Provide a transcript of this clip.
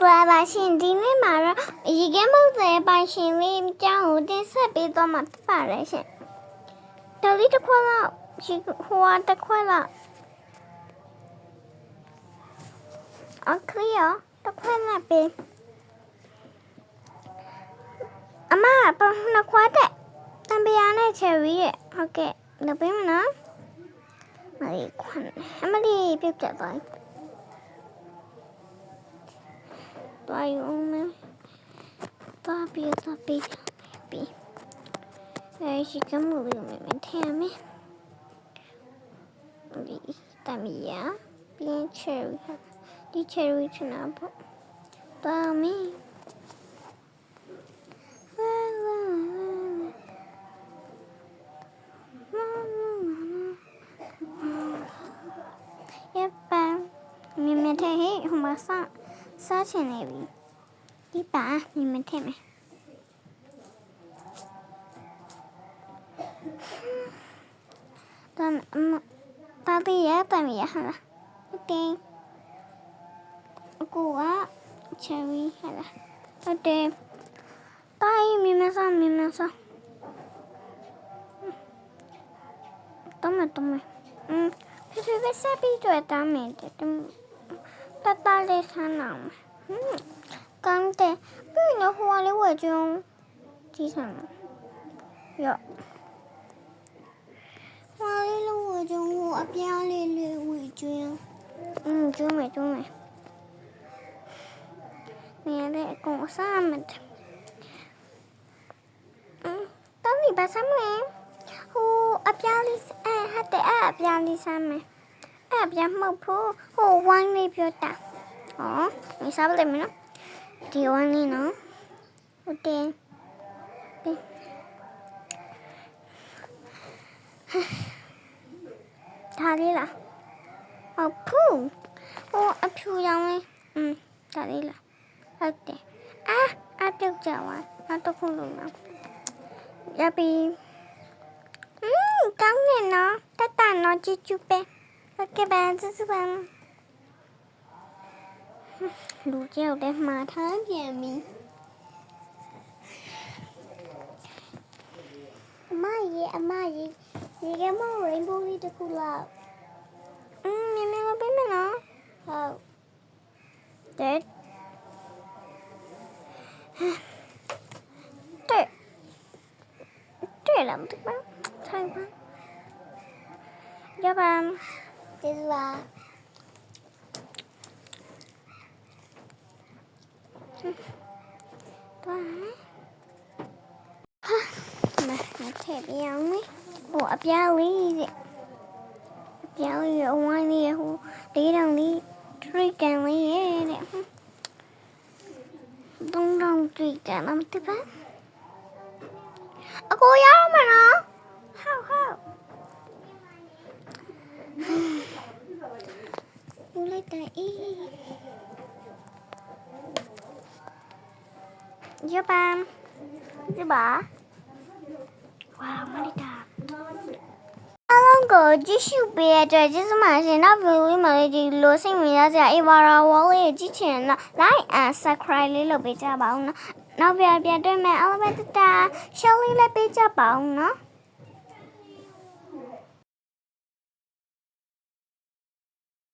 ဂလာပါရှင်ဒီနေ့မှာတော့ရေကဲမုတ်တဲ့ပိုင်ရှင်လေးအကြောင်းကိုတင်ဆက်ပေးသွားမှာဖြစ်ပါတယ်ရှင်တော်လေးတစ်ခွက်လောက်ဒီဟိုကတစ်ခွက်လောက်အခရီးရတစ်ခွက်လောက်ပေးအမပနှစ်ခွက်တဲ့တံပရာနဲ့ချယ်ရီရဲ့ဟုတ်ကဲ့လုပ်ပေးမနော်မလေးခွန်းအမလေးပြုတ်ကြသွားသွားရုံနဲ့သွားပြီး သွားပြီးပြီးအဲဒီကမှုလေးမမထမ်းမယ်ဒီတမီယာပြီးရင် cherry ဒီ cherry ချနာပေါ့သွားမင်းရပါမြင်မြင်ထဲဟဲ့ဟိုမှာစစားချင်နေပြီဒီပါမြင်မြင်ထဲမယ်တမ်တာတီရတမ်ရဟာလားโอเคအကူက cherry ဟာလားဟုတ်တယ်တိုင်းမြင်မစားမြင်မစားတော့မတော့မอืมဖေဖေပဲဆက်ပြီးတော့တားမယ်တဲ့ တတလေးဆန်းအောင်ဟင်းကမ်းတဲ့ပြင်းရဟွာလေးဝဲကျုံကြီးဆန်းရော့ဟွာလေးလုံးဝဲကျုံကိုအပြားလေးလေးဝဲကျုံอืมကျုံမယ်ကျုံမယ်နေရာတဲ့အကုန်အစားမတ်တော်ပြီပါဆမ်းမယ်ဟိုအပြားလေးအဲဟာတဲ့အပြားလေးဆမ်းမယ် အဲ့အပြားမဟုတ်ဘူးဟိုဝိုင်းလေးပြောတာဟောဒီစားလိုက်မယ်နော်ဒီဝိုင်းလေးနော်ဟုတ်တယ်ဒီဒါလေးလားဟုတ်ဖူးဟိုအဖြူရောင်လေးอืมဒါလေးလားဟုတ်တယ်အာအပြုတ်ကြပါနောက်တစ်ခုလုံးနော်ရပြီอืมကောင်းနေနော်တတနော်ချစ်ချူပဲ ဟုတ်ကဲ့ပါစစပါလူကြောက်တဲ့မှာထားပြန်ပြီအမရေအမရေရေကမ rainbow လေးတစ်ခုလောက်อืมမြင်မြင်ပေးမယ်နော်ဟု တ်တဲ့တဲ့တဲ့လားမသိပါထိုင်ပါရပါကျေးဇူးပါသွားမယ်ဟာမမထည့်ပြအောင်မေဟိုအပြားလေးတဲ့အပြားလေးအဝိုင်းလေးဟိုလေးတောင်လေးထရိတ်ကန်လေးရဲ့တဲ့တုံးတောင်ထရိတ်ကန်မသိပါအကိုရ လိုက်တာအေးရပါရပါဝါမလိုက်တာအားလုံးကိုကြည့်ရှုပေးတဲ့အတွက်ကျေးဇူးပါရှင်နောက်ဗီဒီယိုမှာလေးဒီလိုစိတ်ဝင်စားစရာအေဝါရာဝေါ်လေးကိုကြည့်ချင်တော့ like and subscribe လေးလုပ်ပေးကြပါဦးနော်နောက်ပြန်ပြန်တွေ့မယ်အားလုံးပဲတတာ share လေးလည်းပေးကြပါဦးနော်